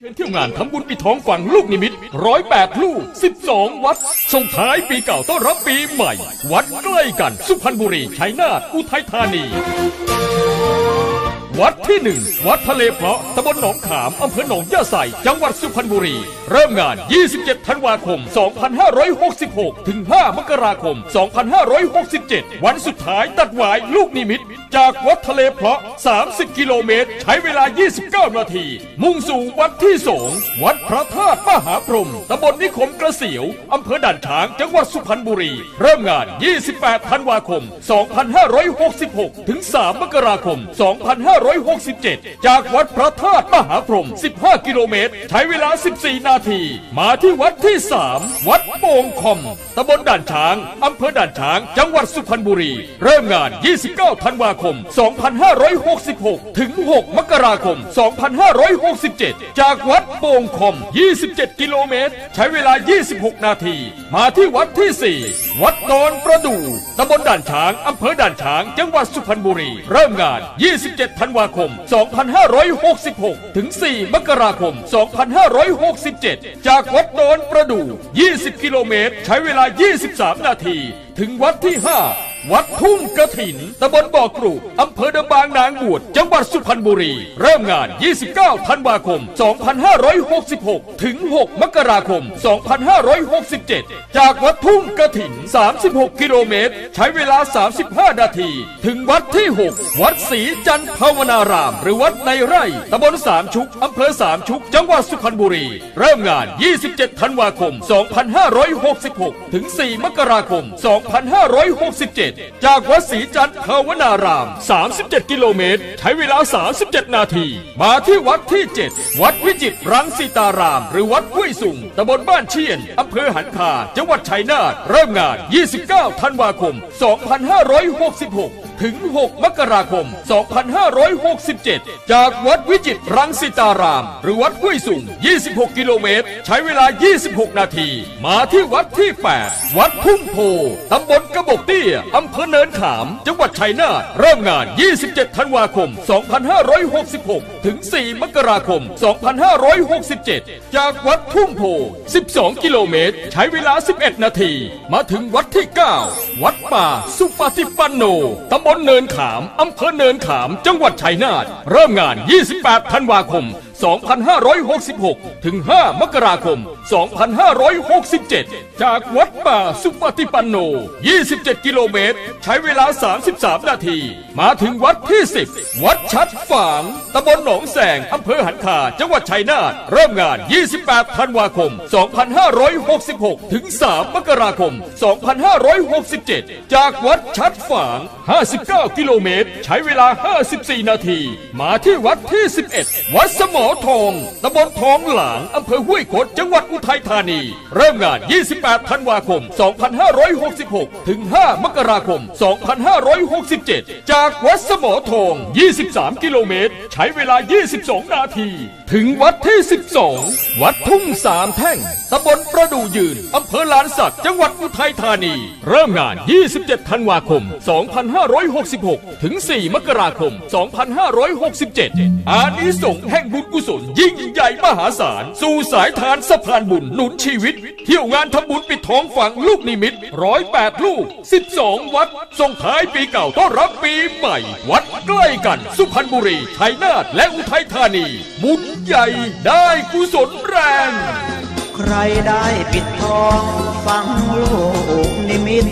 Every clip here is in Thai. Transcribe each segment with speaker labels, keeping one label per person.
Speaker 1: เชิญเที่ยวงานทำบุญปิดทองฝังลูกนิมิตร้อยแปดลูกสิบสองวัด ส่งท้ายปีเก่าต้อนรับปีใหม่ วัดใกล้กัน สุพรรณบุรี ชัยนาท อุทัยธานี วัดที่หนึ่งวัดทะเลเพาะตำบลหนองขามอำเภอหนองย่าใสจังหวัดสุพรรณบุรี เริ่มงาน 27 ธันวาคม 2566 ถึง 5 มกราคม 2567 วันสุดท้ายตัดหวายลูกนิมิต จากวัดทะเลเพาะ 30 กิโลเมตร ใช้เวลา 29 นาที มุ่งสู่วัดที่สองวัดพระธาตุมหาพรหมตำบลนิคมกระเสียวอำเภอด่านช้างจังหวัดสุพรรณบุรี เริ่มงาน 28 ธันวาคม 2566 ถึง 3 มกราคม 2567 167 จากวัดพระธาตุมหาพรหม 15 กิโลเมตร ใช้เวลา 14 นาที มาที่วัดที่ 3 วัดโป่งคอม ตำบลด่านช้าง อำเภอด่านช้าง จังหวัดสุพรรณบุรี เริ่มงาน 29 ธันวาคม 2566 ถึง 6 มกราคม 2567 จากวัดโป่งคอม 27 กิโลเมตร ใช้เวลา 26 นาที มาที่วัดที่ 4 วัดดอนประดู่ตำบลด่านช้าง อำเภอด่านช้าง จังหวัดสุพรรณบุรี เริ่มงาน 27 ธันวาคม 2566 ถึง 4 มกราคม 2567 จากวัดดอนประดู่ 20 กิโลเมตร ใช้เวลา 23 นาที ถึงวัดที่ 5 วัดทุ่งกระถินตำบลบ่อกรูอำเภอเดงบางนางบวช จังหวัดสุพรรณบุรี เริ่มงาน 29 ธันวาคม 2566 ถึง 6 มกราคม 2567 จากวัดทุ่งกระถิน 36 กิโลเมตร ใช้เวลา 35 นาที ถึงวัดที่ 6 วัดศรีจันทร์ภาวนาราม หรือวัดในไร่ตำบลสามชุกอำเภอสามชุก จังหวัดสุพรรณบุรี เริ่มงาน 27 ธันวาคม 2566 ถึง 4 มกราคม 2567จากวัดศรีจันทร์ภาวนาราม 37 กิโลเมตร ใช้เวลา 37 นาที มาที่วัดที่ 7 วัดวิจิตรรังสีตาราม หรือวัดห้วยสุงตำบลบ้านเชียนอำเภอหันคาจังหวัดชัยนาทเริ่มงาน 29 ธันวาคม 2566 ถึง 6 มกราคม 2567 จากวัดวิจิตรรังสิตาราม หรือวัดห้วยสุง26 กิโลเมตร ใช้เวลา 26 นาที มาที่วัดที่ 8 วัดทุ่งโพตำบลกระบอก ตี้ยอำเภอเนินขาม จังหวัดชัยนาทเริ่มงาน 27 ธันวาคม 2566 ถึง 4 มกราคม 2567 จากวัดทุ่งโพ 12 กิโลเมตร ใช้เวลา 11 นาที มาถึงวัดที่ 9 วัดป่า สุปฏิปันโน ตำบลเนินขาม อำเภอเนินขาม จังหวัดชัยนาทเริ่มงาน 28 ธันวาคม 2566 ถึง 5 มกราคม 2567 จากวัดป่าสุปฏิปันโน 27 กิโลเมตร ใช้เวลา 33 นาที มาถึงวัดที่ 10 วัดชัดฝาง ตำบลหนองแสง อำเภอหันคา จังหวัดชัยนาท เริ่มงาน 28 ธันวาคม 2566 ถึง 3 มกราคม 2567 จากวัดชัดฝาง 59 กิโลเมตร ใช้เวลา 54 นาที มาที่วัดที่ 11 วัดสมอทองตำบลทองหลางอำเภอห้วยคดจังหวัดอุทัยธานี เริ่มงาน 28 ธันวาคม 2566 ถึง 5 มกราคม 2567 จากวัดสมอทอง 23 กิโลเมตร ใช้เวลา 22 นาที ถึงวัดที่ 12 วัดทุ่งสามแท่งตำบลประดูยืนอำเภอลานสักจังหวัดอุทัยธานี เริ่มงาน 27 ธันวาคม 2566 ถึง 4 มกราคม 2567 อานิสงส์แห่งบุญกุศล ยิ่งใหญ่มหาศาล สู่สายทานสะพานบุญหนุนชีวิต เที่ยวงานทำบุญปิดทองฝังลูกนิมิตร้อยแปดลูก12วัด ส่งท้ายปีเก่าต้อนรับปีใหม่ วัดใกล้กัน สุพรรณบุรีชัยนาทและอุทัยธานี บุญใหญ่ได้กุศลแรง
Speaker 2: ใครได้ปิดทองฟังลูกนิมิต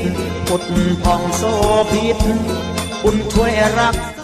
Speaker 2: พุทธพองโซพิษคุณช่วยรักษา